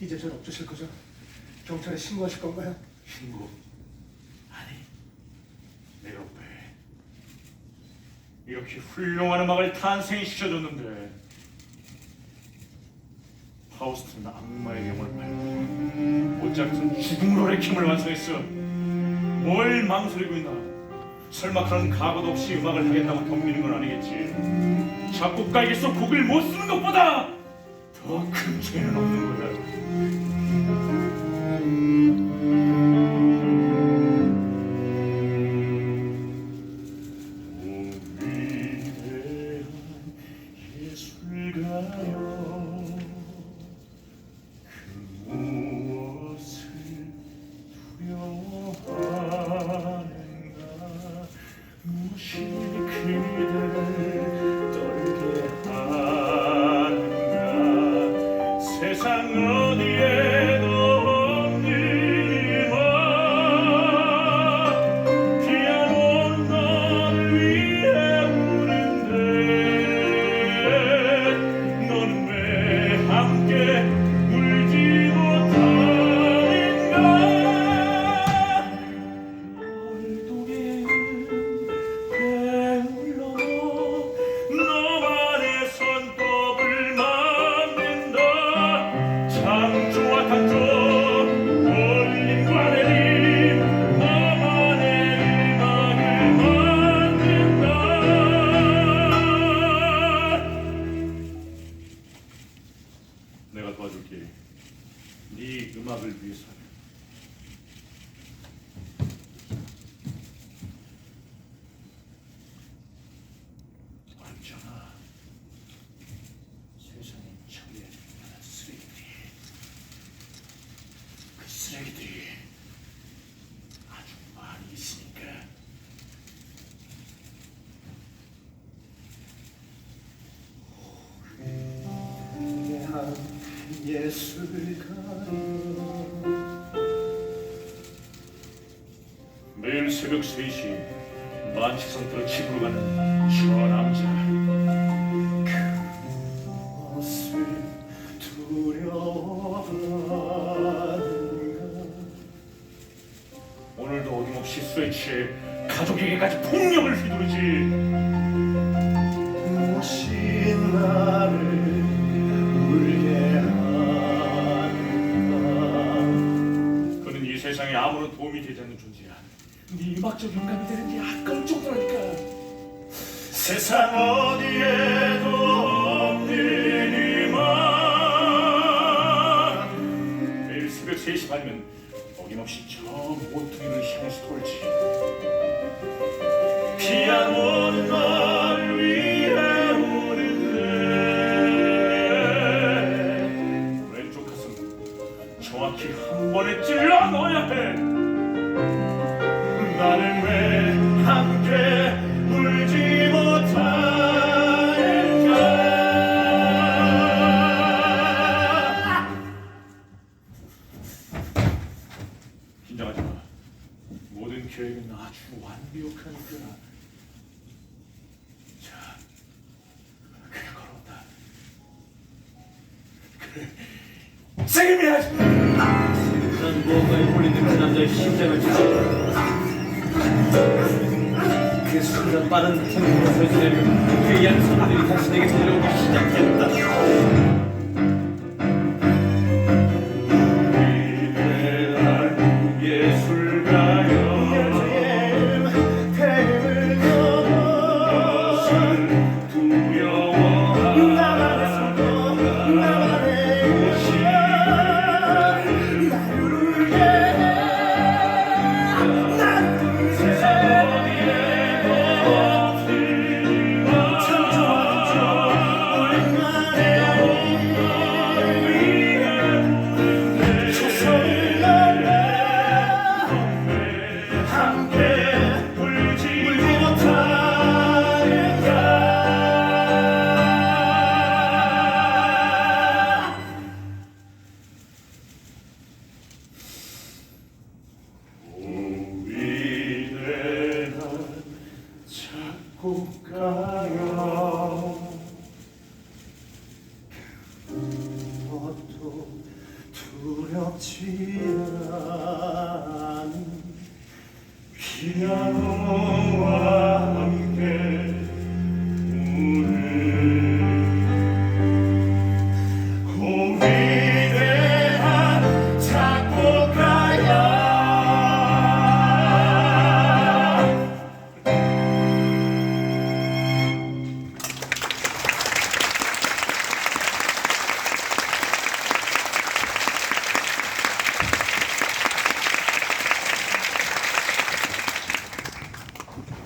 이제 전 어쩌실 거죠? 경찰에 신고하실 건가요? 신고? 아니 내가 왜 이렇게 훌륭한 음악을 탄생시켜줬는데 파우스트는 악마의 영혼을 팔고 모차르트는 죽음으로의 힘을 완성했어. 뭘 망설이고 있나? 설마 그런 각오도 없이 음악을 하겠다고 덤비는 건 아니겠지? 작곡가에게서 곡을 못 쓰는 것보다 더 큰 죄는 없는 거야 세상 어 내가 도와줄게. 네 음악을 위해서는 언제 매일 새벽 3시 만취상태로 집으로 가는 저 남자. 무엇을 두려워하는가? 오늘도 어김없이 취해 가족에게까지 폭력을 휘두르지 존재야 네 음악적 영감이 되는 게 아까울 정도라니까. 세상 어디에도 없는 음악 매일 새벽 3시 반이면 어김없이 저 모퉁이를 향해서 돌지. 피아노는 널 모든 계획은 아주 완벽하니까 자 그냥 걸어온다 그래 세게 해야지 난 무언가에 홀리는 그 남자의 심장을 주지. 그 순간 빠른 템포로 펼쳐내면 괴이한 소리들이 다시 내게 들려 그 국가여 그것도 두렵지 않은 피아노와